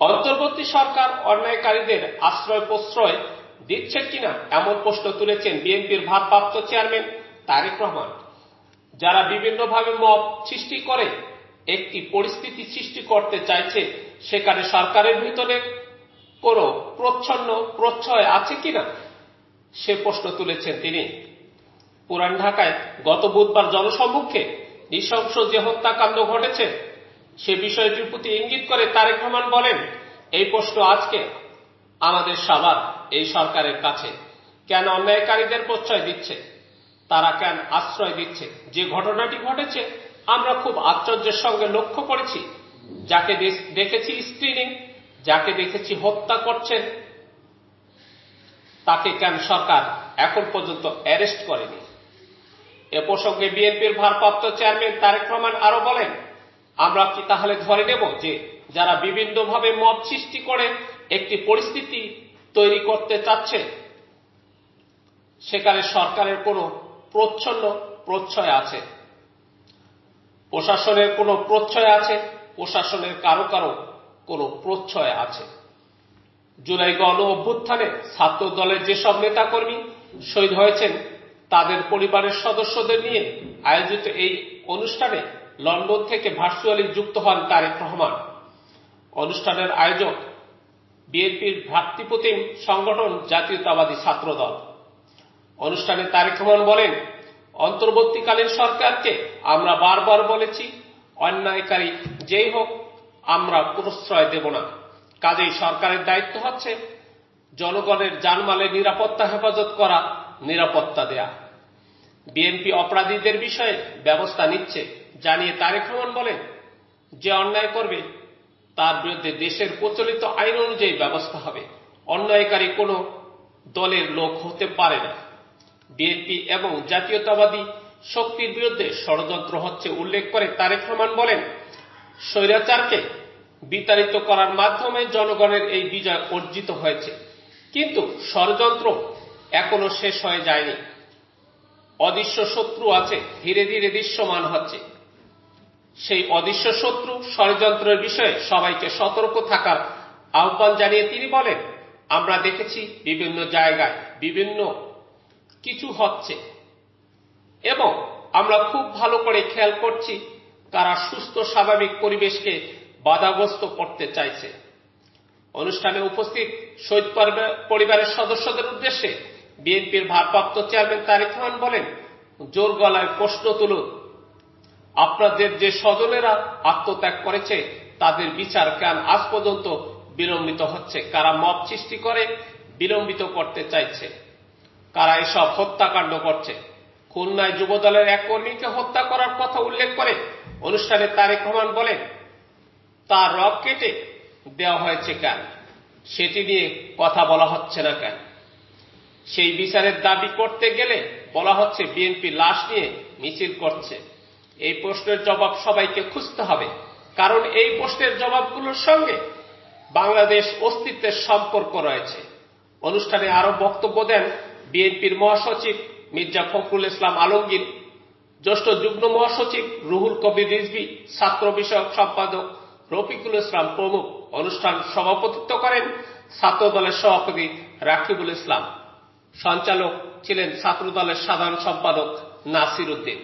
অন্তর্বর্তী সরকার অন্যায়কারীদের আশ্রয় প্রশ্রয় দিচ্ছে কিনা এমন প্রশ্ন তুলেছেন বিএনপির ভারপ্রাপ্ত চেয়ারম্যান তারেক রহমান। যারা বিভিন্নভাবে মব সৃষ্টি করে, একটি পরিস্থিতি সৃষ্টি করতে চাইছে, সেখানে সরকারের ভিতরে কোনো প্রচ্ছন্ন প্রচ্ছয় আছে কিনা, সে প্রশ্ন তুলেছেন তিনি। পুরান ঢাকায় গত বুধবার জনসম্মুখে নৃশংস যে হত্যাকাণ্ড ঘটেছে সে বিষয়টির প্রতি ইঙ্গিত করে তারেক রহমান বলেন, এই প্রশ্ন আজকে আমাদের সবার, এই সরকারের কাছে। কেন অন্যায়কারীদের প্রশ্রয় দিচ্ছে? তারা কেন আশ্রয় দিচ্ছে? যে ঘটনাটি ঘটেছে, আমরা খুব আশ্চর্যের সঙ্গে লক্ষ্য করেছি। যাকে দেখেছি স্ক্রিনিং যাকে দেখেছি হত্যা করছেন, তাকে কেন সরকার এখন পর্যন্ত অ্যারেস্ট করেনি? এ প্রসঙ্গে বিএনপির ভারপ্রাপ্ত চেয়ারম্যান তারেক রহমান আরও বলেন আমরা কি তাহলে ধরে নেব যে যারা বিভিন্নভাবে মত সৃষ্টি করে, একটি পরিস্থিতি তৈরি করতে চাচ্ছে, সেখানে সরকারের কোনো প্রচ্ছন্ন প্রচ্ছয় আছে। প্রশাসনের কোনো প্রচ্ছয় আছে, প্রশাসনের কারও কারও কোনো প্রচ্ছয় আছে। জুলাই গণ অভ্যুত্থানে ছাত্র দলের যেসব নেতাকর্মী শহীদ হয়েছেন, তাদের পরিবারের সদস্যদের নিয়ে আয়োজিত এই অনুষ্ঠানে লন্ডন থেকে ভার্চুয়ালি যুক্ত হন তারেক রহমান। অনুষ্ঠানের আয়োজক বিএনপির ভ্রাতৃপ্রতিম সংগঠন জাতীয়তাবাদী ছাত্রদল। অনুষ্ঠানে তারেক রহমান বলেন, অন্তর্বর্তীকালীন সরকারকে আমরা বারবার বলেছি, অন্যায়কারী যেই হোক, আমরা প্রশ্রয় দেব না। কাজেই সরকারের দায়িত্ব হচ্ছে জনগণের জানমালের নিরাপত্তা হেফাজত করা, নিরাপত্তা দেয়া। বিএনপি অপরাধীদের বিষয়ে ব্যবস্থা নিচ্ছে জানিয়ে তারেক রহমান বলেন, যে অন্যায় করবে, তার বিরুদ্ধে দেশের প্রচলিত আইন অনুযায়ী ব্যবস্থা হবে। অন্যায়কারী কোনো দলের লোক হতে পারে না। বিএনপি এবং জাতীয়তাবাদী শক্তির বিরুদ্ধে ষড়যন্ত্র হচ্ছে উল্লেখ করে তারেক রহমান বলেন, স্বৈরাচারকে বিতাড়িত করার মাধ্যমে জনগণের এই বিজয় অর্জিত হয়েছে। কিন্তু ষড়যন্ত্র এখনও শেষ হয়ে যায়নি। অদৃশ্য শত্রু আছে, ধীরে ধীরে দৃশ্যমান হচ্ছে। সেই অদৃশ্য শত্রু ষড়যন্ত্রের বিষয়ে সবাইকে সতর্ক থাকার আহ্বান জানিয়ে তিনি বলেন, আমরা দেখেছি বিভিন্ন জায়গায় বিভিন্ন কিছু হচ্ছে এবং আমরা খুব ভালো করে খেয়াল করছি তারা সুস্থ, স্বাভাবিক পরিবেশকে বাধাগ্রস্ত করতে চাইছে। অনুষ্ঠানে উপস্থিত শহীদ পরিবারের সদস্যদের উদ্দেশ্যে বিএনপির ভারপ্রাপ্ত চেয়ারম্যান তারেক রহমান বলেন, জোর গলায় প্রশ্ন তুলুন। আপনাদের যে স্বজনেরা আত্মত্যাগ করেছে, তাদের বিচার কেন আজ পর্যন্ত বিলম্বিত হচ্ছে। কারা মত সৃষ্টি করে, বিলম্বিত করতে চাইছে। কারা এসব হত্যাকাণ্ড করছে। খুলনায় যুবদলের এক কর্মীকে হত্যা করার কথা উল্লেখ করে অনুষ্ঠানে তারেক রহমান বলেন, তার রব কেটে দেওয়া হয়েছে কেন? সেটি নিয়ে কথা বলা হচ্ছে না কেন? সেই বিচারের দাবি করতে গেলে বলা হচ্ছে, বিএনপি লাশ নিয়ে মিছিল করছে। এই প্রশ্নের জবাব সবাইকে খুঁজতে হবে। কারণ এই প্রশ্নের জবাবগুলোর সঙ্গে বাংলাদেশ অস্তিত্বের সম্পর্ক রয়েছে। অনুষ্ঠানে আরও বক্তব্য দেন বিএনপির মহাসচিব মির্জা ফখরুল ইসলাম আলমগীর, জ্যেষ্ঠ যুগ্ম মহাসচিব রুহুল কবির রিজভি, ছাত্র বিষয়ক সম্পাদক রফিকুল ইসলাম প্রমুখ। অনুষ্ঠান সভাপতিত্ব করেন ছাত্র দলের সভাপতি রাকিবুল ইসলাম। সঞ্চালক ছিলেন ছাত্র দলের সাধারণ সম্পাদক নাসির উদ্দিন।